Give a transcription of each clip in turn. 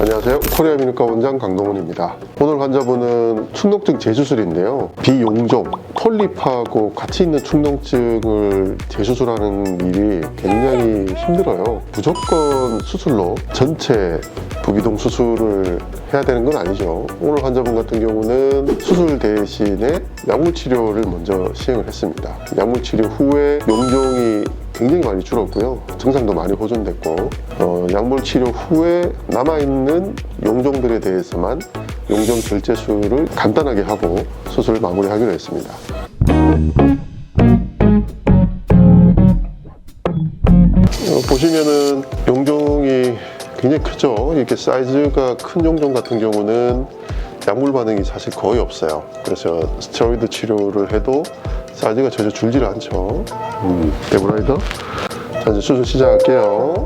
안녕하세요. 코리아 미니카 원장 강동훈입니다. 오늘 환자분은 충농증 재수술인데요. 비용종, 폴립하고 같이 있는 충농증을 재수술하는 일이 굉장히 힘들어요. 무조건 수술로 전체 부비동 수술을 해야 되는 건 아니죠. 오늘 환자분 같은 경우는 수술 대신에 약물 치료를 먼저 시행을 했습니다. 약물 치료 후에 용종이 굉장히 많이 줄었고요. 증상도 많이 호전됐고 어, 약물 치료 후에 남아있는 용종들에 대해서만 용종 결제술을 간단하게 하고 수술을 마무리하기로 했습니다. 어, 보시면은 용종이 굉장히 크죠. 이렇게 사이즈가 큰 용종 같은 경우는 약물 반응이 사실 거의 없어요. 그래서 스테로이드 치료를 해도 사이즈가 전혀 줄지를 않죠. 음, 데브라이더. 자, 이제 수술 시작할게요.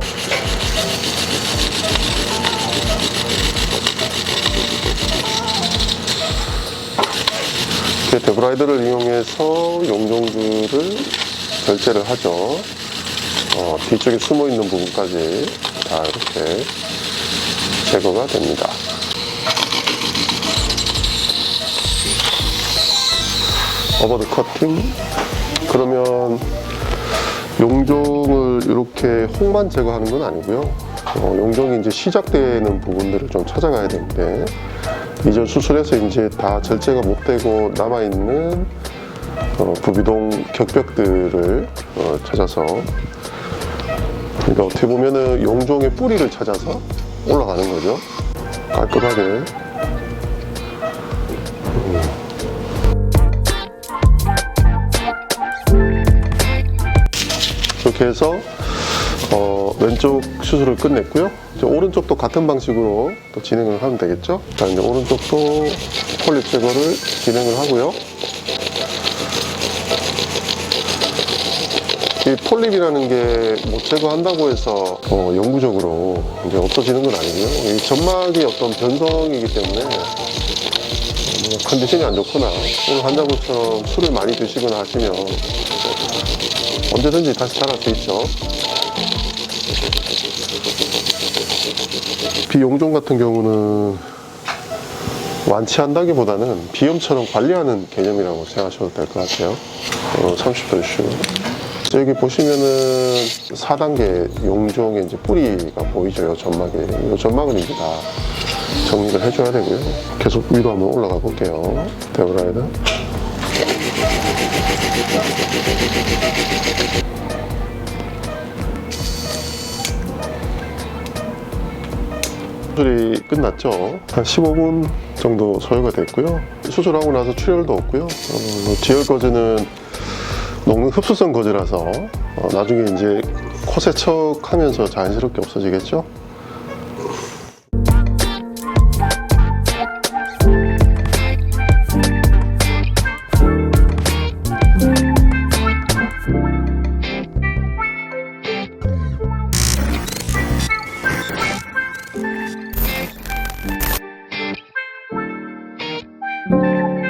데브라이더를 이용해서 용종들을 결제를 하죠. 어, 뒤쪽에 숨어 있는 부분까지 다 이렇게 제거가 됩니다. 어버드 커팅. 그러면 용종을 이렇게 혹만 제거하는 건 아니고요. 어, 용종이 이제 시작되는 부분들을 좀 찾아가야 되는데 이전 수술해서 이제 다 절제가 못 되고 남아 있는 어, 부비동 격벽들을 어, 찾아서 그러니까 어떻게 보면은 용종의 뿌리를 찾아서 올라가는 거죠. 깔끔하게. 이렇게 해서 어, 왼쪽 수술을 끝냈고요. 오른쪽도 같은 방식으로 또 진행을 하면 되겠죠. 자, 이제 오른쪽도 폴립 제거를 진행을 하고요. 이 폴립이라는 게못 제거한다고 해서 어, 영구적으로 이제 없어지는 건 아니고요. 이 점막이 어떤 변성이기 때문에 뭐 컨디션이 안 좋거나 오늘 환자분처럼 술을 많이 드시거나 하시면 언제든지 다시 자랄 수 있죠. 비용종 같은 경우는 완치한다기보다는 비염처럼 관리하는 개념이라고 생각하셔도 될 것 같아요. 어, 30도 슈. 여기 보시면은 4단계 용종의 이제 뿌리가 보이죠, 이 점막에. 이 점막은 이제 다 정리를 해줘야 되고요. 계속 위로 한번 올라가 볼게요. 데브라이드. 수술이 끝났죠. 한 15분 정도 소요가 됐고요. 수술하고 나서 출혈도 없고요. 어, 지혈 거즈는 녹는 흡수성 거즈라서 어, 나중에 이제 코 세척하면서 자연스럽게 없어지겠죠.